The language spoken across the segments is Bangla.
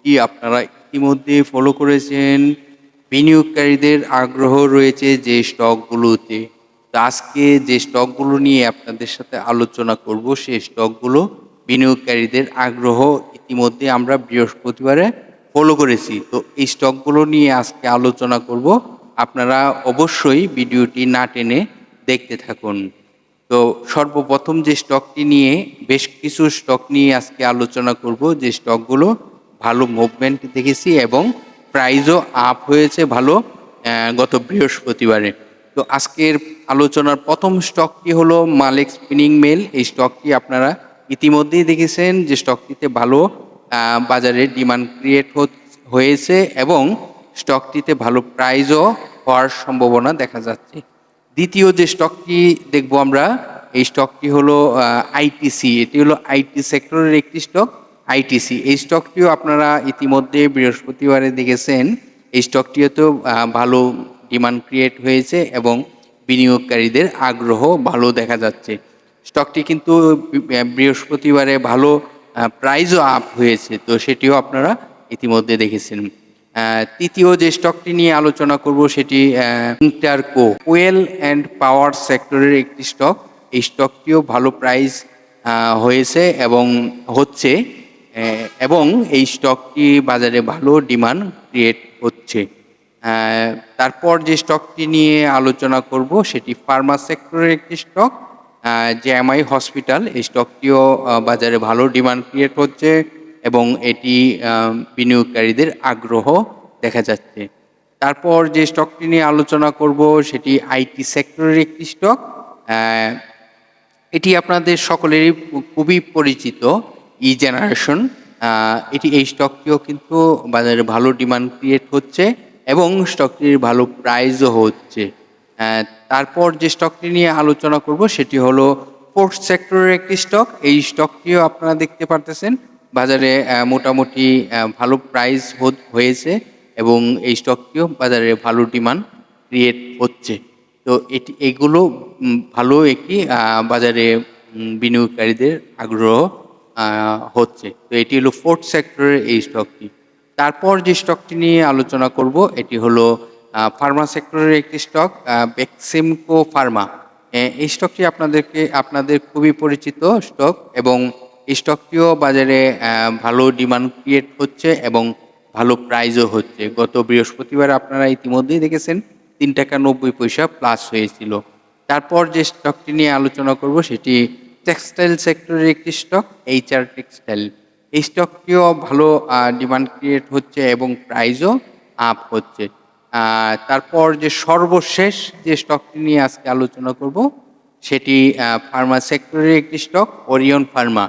টপিকটি আপনারা ইতিমধ্যে ফলো করেছেন? বিনিয়োগকারীদের আগ্রহ রয়েছে যে স্টকগুলোতে। তো আজকে যে স্টকগুলো নিয়ে আপনাদের সাথে আলোচনা করব, সেই স্টকগুলো বিনিয়োগকারীদের আগ্রহ ইতিমধ্যে আমরা বৃহস্পতিবারে ফলো করেছি। তো এই স্টকগুলো নিয়ে আজকে আলোচনা করব। আপনারা অবশ্যই ভিডিওটি না টেনে দেখতে থাকুন। তো সর্বপ্রথম যে স্টকটি নিয়ে, বেশ কিছু স্টক নিয়ে আজকে আলোচনা করব। যে স্টকগুলো ভালো মুভমেন্ট দেখেছি এবং প্রাইজও আপ হয়েছে ভালো গত বৃহস্পতিবারে। তো আজকের আলোচনার প্রথম স্টকটি হলো মালিক স্পিনিং মেল এই স্টকটি আপনারা ইতিমধ্যেই দেখেছেন যে স্টকটিতে ভালো বাজারে ডিমান্ড ক্রিয়েট হয়েছে এবং স্টকটিতে ভালো প্রাইজও হওয়ার সম্ভাবনা দেখা যাচ্ছে। দ্বিতীয় যে স্টকটি দেখব আমরা, এই স্টকটি হলো আইটিসি এটি হলো আইটি সেক্টরের একটি স্টক আইটিসি। এই স্টকটিও আপনারা ইতিমধ্যে বৃহস্পতিবারে দেখেছেন। এই স্টকটিও তো ভালো ডিমান্ড ক্রিয়েট হয়েছে এবং বিনিয়োগকারীদের আগ্রহ ভালো দেখা যাচ্ছে। স্টকটি কিন্তু বৃহস্পতিবারে ভালো প্রাইজও আপ হয়েছে, তো সেটিও আপনারা ইতিমধ্যে দেখেছেন। তৃতীয় যে স্টকটি নিয়ে আলোচনা করব সেটি ইন্টারকো ওয়েল অ্যান্ড পাওয়ার সেক্টরের একটি স্টক এই স্টকটিও ভালো প্রাইস হয়েছে এবং হচ্ছে এবং এই স্টকটি বাজারে ভালো ডিমান্ড ক্রিয়েট হচ্ছে। তারপর যে স্টকটি নিয়ে আলোচনা করব, সেটি ফার্মা সেক্টরের একটি স্টক। জেএমআই হসপিটাল, এই স্টকটিও বাজারে ভালো ডিমান্ড ক্রিয়েট হচ্ছে এবং এটি বিনিয়োগকারীদের আগ্রহ দেখা যাচ্ছে। তারপর যে স্টকটি নিয়ে আলোচনা করব, সেটি আইটি সেক্টরের একটি স্টক। এটি আপনাদের সকলেরই খুবই পরিচিত, ই জেনারেশন। এটি এই স্টকটিও কিন্তু বাজারে ভালো ডিমান্ড ক্রিয়েট হচ্ছে এবং স্টকটির ভালো প্রাইজও হচ্ছে। তারপর যে স্টকটি নিয়ে আলোচনা করব সেটি হলো ফোর্থ সেক্টরের একটি স্টক এই স্টকটিও আপনারা দেখতে পারতেছেন, বাজারে মোটামুটি ভালো প্রাইস হয়েছে এবং এই স্টকটিও বাজারে ভালো ডিমান্ড ক্রিয়েট হচ্ছে। তো এটি, এগুলো ভালো একটি বাজারে বিনিয়োগকারীদের আগ্রহ। হচ্ছে। তো এটি হলো ফোর্থ সেক্টরের এই স্টকটি তারপর যে স্টকটি নিয়ে আলোচনা করব, এটি হলো ফার্মা সেক্টরের একটি স্টক বেক্সিমকো ফার্মা এই স্টকটি আপনাদেরকে, আপনাদের খুবই পরিচিত স্টক এবং এই স্টকটিও বাজারে ভালো ডিমান্ড ক্রিয়েট হচ্ছে এবং ভালো প্রাইজও হচ্ছে। গত বৃহস্পতিবার আপনারা ইতিমধ্যেই দেখেছেন, তিন টাকা নব্বই পয়সা প্লাস হয়েছিল। তারপর যে স্টকটি নিয়ে আলোচনা করব, সেটি টেক্সটাইল সেক্টরের একটি স্টক এইচআর টেক্সটাইল এই স্টকটিও ভালো ডিমান্ড ক্রিয়েট হচ্ছে এবং প্রাইজও আপ হচ্ছে। তারপর যে সর্বশেষ যে স্টকটি নিয়ে আজকে আলোচনা করব, সেটি ফার্মা সেক্টরের একটি স্টক ওরিয়ন ফার্মা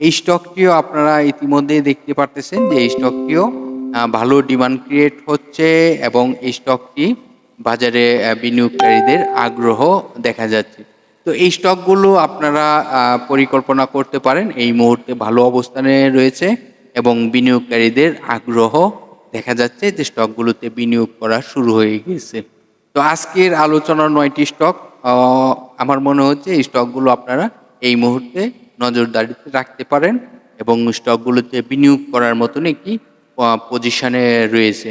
এই স্টকটিও আপনারা ইতিমধ্যেই দেখতে পারতেছেন যে এই স্টকটিও ভালো ডিমান্ড ক্রিয়েট হচ্ছে এবং এই স্টকটি বাজারে বিনিয়োগকারীদের আগ্রহ দেখা যাচ্ছে। তো এই স্টকগুলো আপনারা পরিকল্পনা করতে পারেন। এই মুহূর্তে ভালো অবস্থানে রয়েছে এবং বিনিয়োগকারীদের আগ্রহ দেখা যাচ্ছে যে স্টকগুলোতে বিনিয়োগ করা শুরু হয়ে গিয়েছে। তো আজকের আলোচনার নয়টি স্টক আমার মনে হচ্ছে এই স্টকগুলো আপনারা এই মুহূর্তে নজরদারিতে রাখতে পারেন এবং স্টকগুলোতে বিনিয়োগ করার মতন একটি পজিশনে রয়েছে।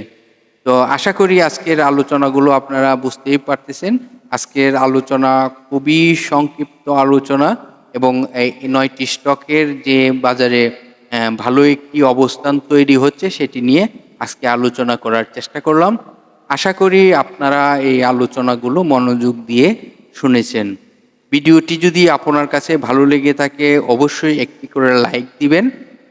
তো আশা করি আজকের আলোচনাগুলো আপনারা বুঝতেই পারতেছেন। আজকের আলোচনা খুবই সংক্ষিপ্ত আলোচনা এবং এই নয়টি স্টকের যে বাজারে ভালো একটি অবস্থান তৈরি হচ্ছে সেটি নিয়ে আজকে আলোচনা করার চেষ্টা করলাম। আশা করি আপনারা এই আলোচনাগুলো মনোযোগ দিয়ে শুনেছেন। ভিডিওটি যদি আপনার কাছে ভালো লেগে থাকে, অবশ্যই একটি করে লাইক দিবেন।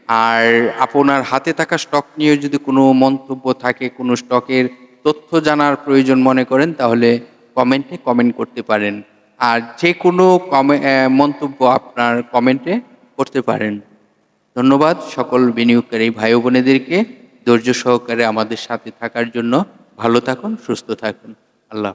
আর আপনার হাতে থাকা স্টক নিয়ে যদি কোনো মন্তব্য থাকে, কোনো স্টকের তথ্য জানার প্রয়োজন মনে করেন, তাহলে কমেন্টে কমেন্ট করতে পারেন। আর যে কোনো কমে মন্তব্য আপনার কমেন্টে করতে পারেন। ধন্যবাদ সকল বিনিয়োগকারী ভাই বোনেদেরকে। ধৈর্য সহকারে আমাদের সাথে থাকার জন্য ভালো থাকুন, সুস্থ থাকুন। আল্লাহ।